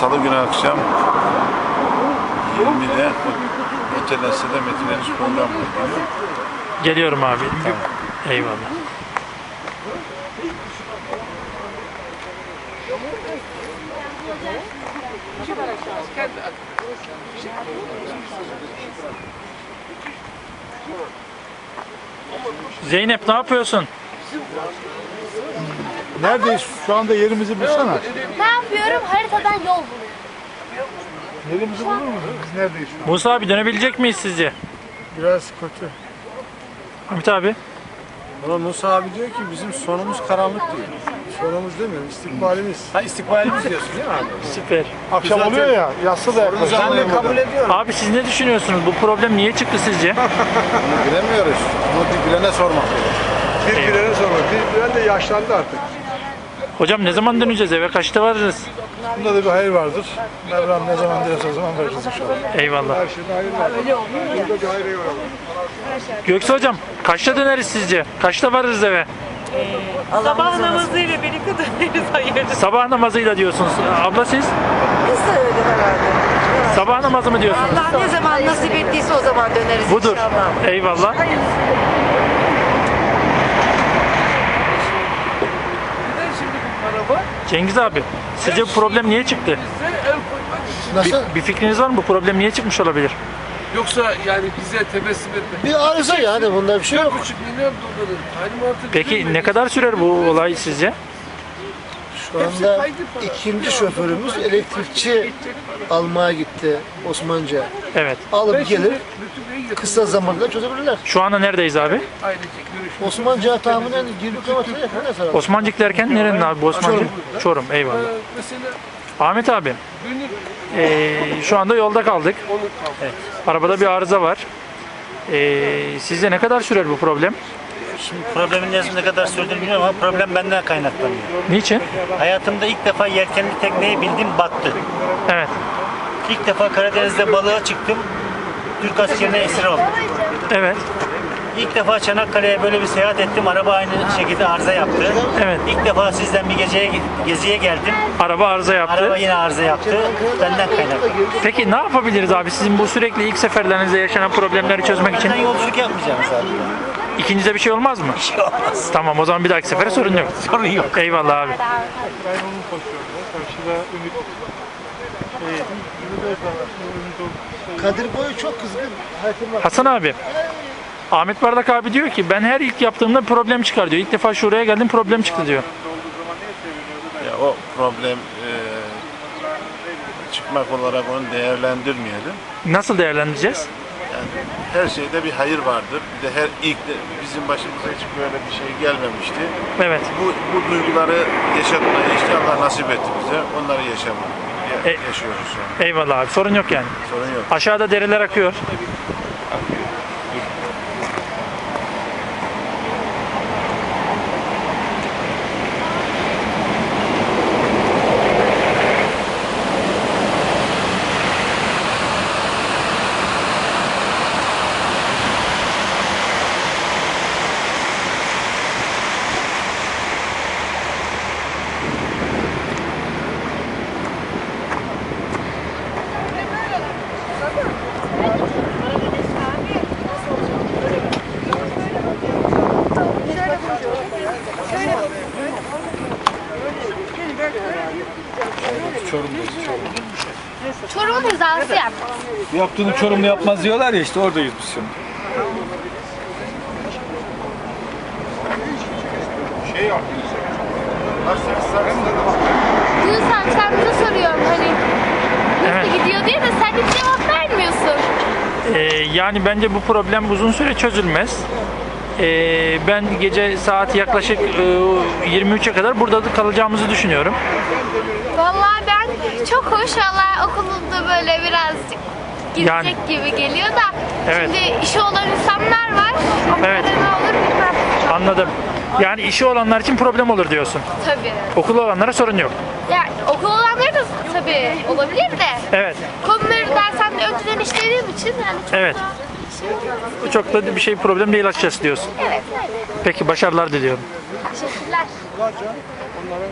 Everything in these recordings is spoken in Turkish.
Salı günü akşam 20'de Otel Eser'de Metin Eriş program. Geliyorum abi. Eyvallah. Zeynep ne yapıyorsun? Neredeyiz? Şu anda yerimizi bulsana. Ne yapıyorum? Haritadan yol buluyorum. Yerimizi bulur musun? Biz neredeyiz şu an? Musa abi dönebilecek miyiz sizce? Biraz kötü. Hamit abi. Ama Musa abi diyor ki bizim sonumuz karanlık diyor. Sonumuz demiyorum, istikbalimiz. Ha istikbalimiz diyorsun değil mi abi? Süper. Akşam Zaten- oluyor ya, yatsı da yaklaşıyor. Ben de kabul ediyorum. Abi siz ne düşünüyorsunuz? Bu problem niye çıktı sizce? Bunu bilemiyoruz. Bunu bir bilene sormak. Bir birine sonra. Bir biren de yaşlandı artık. Hocam ne zaman döneceğiz eve? Kaçta varırız? Bunda da bir hayır vardır. Mevlam ne zaman dilerse o zaman vereceğiz inşallah. Eyvallah. Her şeyde hayır var. Burada bir hayır yok. Göksu hocam kaçta döneriz sizce? Kaçta varırız eve? Sabah namazıyla birlikte döneriz hayırdır. Sabah namazıyla diyorsunuz. Abla siz? Biz de öyle herhalde. Sabah namazı mı diyorsunuz? Allah ne zaman nasip ettiyse o zaman döneriz Budur. inşallah. Eyvallah. Cengiz abi, sizce bu problem niye çıktı? Nasıl? Bir, bir fikriniz var mı? Bu problem niye çıkmış olabilir? Yoksa yani bize tebessüm etme. Bir arıza yani bunda bir şey yok. 4,5 milyon doların talimatı Peki ne kadar sürer bu olay sizce? Şu anda ikinci şoförümüz elektrikçi almaya gitti Osmanlıca. Evet. Alıp gelir kısa zamanda çözebilirler. Şu anda neredeyiz abi? ailecek. Osmanlıca tahminen 20 kilometre yakın mesela. Osmancık derken nerenin abi bu Osmancık? Çorum. eyvallah. Ee, Mesela Ahmet abi, gönül ee, şu anda yolda kaldık. onu kaldı. Arabada bir arıza var. Ee, sizce ne kadar sürer bu problem? Şimdi problemin ne ne kadar sürdüğünü bilmiyorum ama problem benden kaynaklanıyor. Niçin? Hayatımda ilk defa yelkenli tekneyi bildim battı. Evet. İlk defa Karadeniz'de balığa çıktım. Türk askerine esir oldum. Evet. İlk defa Çanakkale'ye böyle bir seyahat ettim. Araba aynı şekilde arıza yaptı. Evet. İlk defa sizden bir geceye geziye geldim. Araba arıza yaptı. Araba yine arıza yaptı. Benden kaynaklı. Peki ne yapabiliriz abi? Sizin bu sürekli ilk seferlerinizde yaşanan problemleri çözmek için Benden yolculuk yapmayacağım zaten. ikinizde bir şey olmaz mı? Bir şey olmaz. Tamam o zaman bir dahaki sefere sorun yok. Sorun yok. Eyvallah abi. Kaybolun koşuyordu. Karşıda Ümit. Şey, Ümit Özdağ var. Şimdi Ümit o- Kadir Boyu çok kızgın. Hayatım var. Hasan abi. Ahmet Bardak abi diyor ki ben her ilk yaptığımda problem çıkar diyor. İlk defa şuraya geldim problem çıktı diyor. Ya o problem e, çıkmak olarak onu değerlendirmeyelim. Nasıl değerlendireceğiz? Yani her şeyde bir hayır vardır. Bir de her ilk de bizim başımıza hiç böyle bir şey gelmemişti. Evet. Bu, bu duyguları yaşatmayı işte Allah nasip etti bize. Onları yaşamak. Ya, E- yaşıyoruz şu an. Eyvallah abi sorun yok yani. Sorun yok. Aşağıda dereler akıyor. Çorum'un hizası yap. Yaptığını Çorumlu yapmaz diyorlar ya işte oradayız biz şimdi. Duysan sen bize soruyorum hani nasıl Evet. gidiyor diye de sen hiç cevap vermiyorsun. Ee, yani bence bu problem uzun süre çözülmez. Ee, ben gece saat yaklaşık e, 23'e kadar burada da kalacağımızı düşünüyorum. Vallahi ben çok hoş valla okulumda böyle birazcık gidecek Yani- gibi geliyor da Evet. şimdi işi olan insanlar var. Evet. ne olur bilmem. Anladım. Yani işi olanlar için problem olur diyorsun. Tabii. Okulu olanlara sorun yok. Ya okul olanları da tabii olabilir de Evet. konuları dershanede önceden işlediğim için yani çok Evet. da çok da bir şey problem değil açıkçası diyorsun. evet öyle. Peki başarılar diliyorum. Teşekkürler. Onların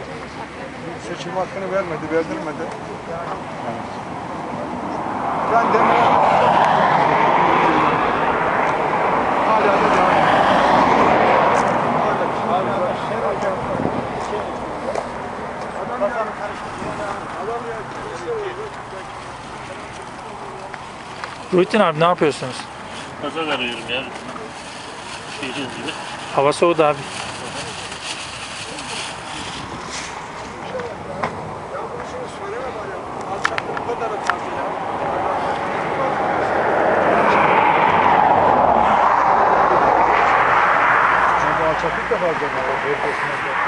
seçim hakkını vermedi, verdirmedi. Ben de hala da devam abi ne yapıyorsunuz? Gaza veriyorum ya. Şehrin gibi. Hava soğudu abi. Çünkü da fazla var.